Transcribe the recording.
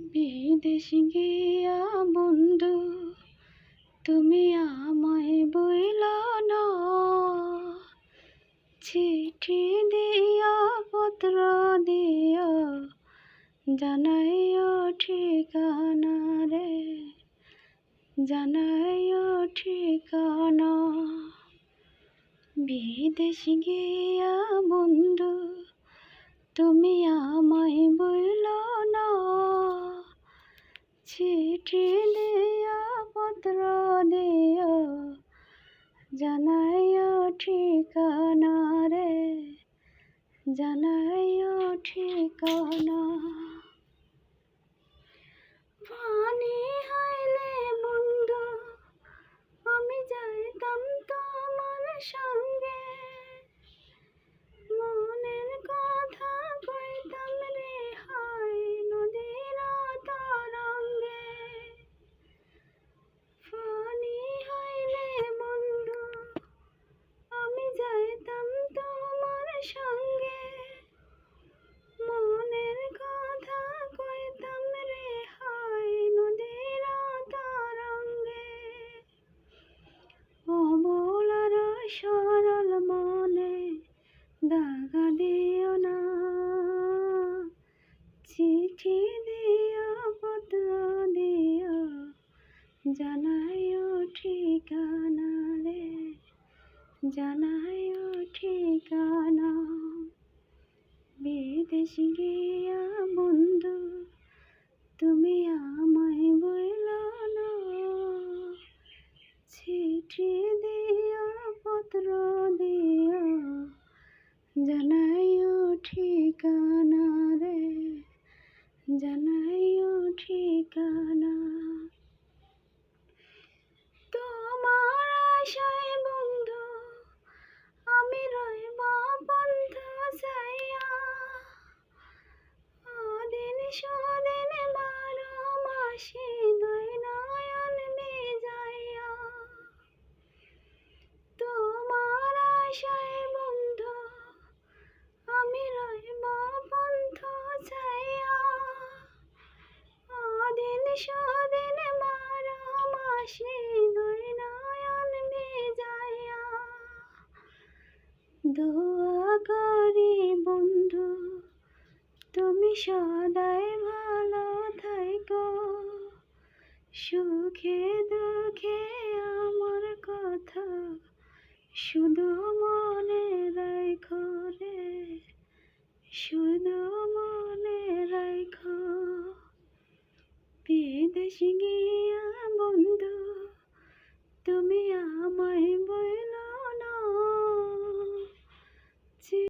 বিদেশ গিয়া বন্ধু, তুমি আমায় বইল না। চিঠি দিয়া, পত্র দিয়া, জানাইও ঠিকানা রে, জানাইও ঠিকানা। বিদেশ গিয়া বন্ধু, তুমি আমায় বইল জানাইও ঠিকানা রে জানাইও ঠিকানা। চিঠি দিয়া পত্র দিয়া জানায় ঠিকানা রে জানাইও ঠিকানা। বিদেশ গিয়া বন্ধু তুমি আমায় জানাইও দোয়া করি বন্ধু, তুমি সদাই ভালো থাইকো। সুখে দুঃখে আমার কথা শুধু মনে রাখো রে। শুধু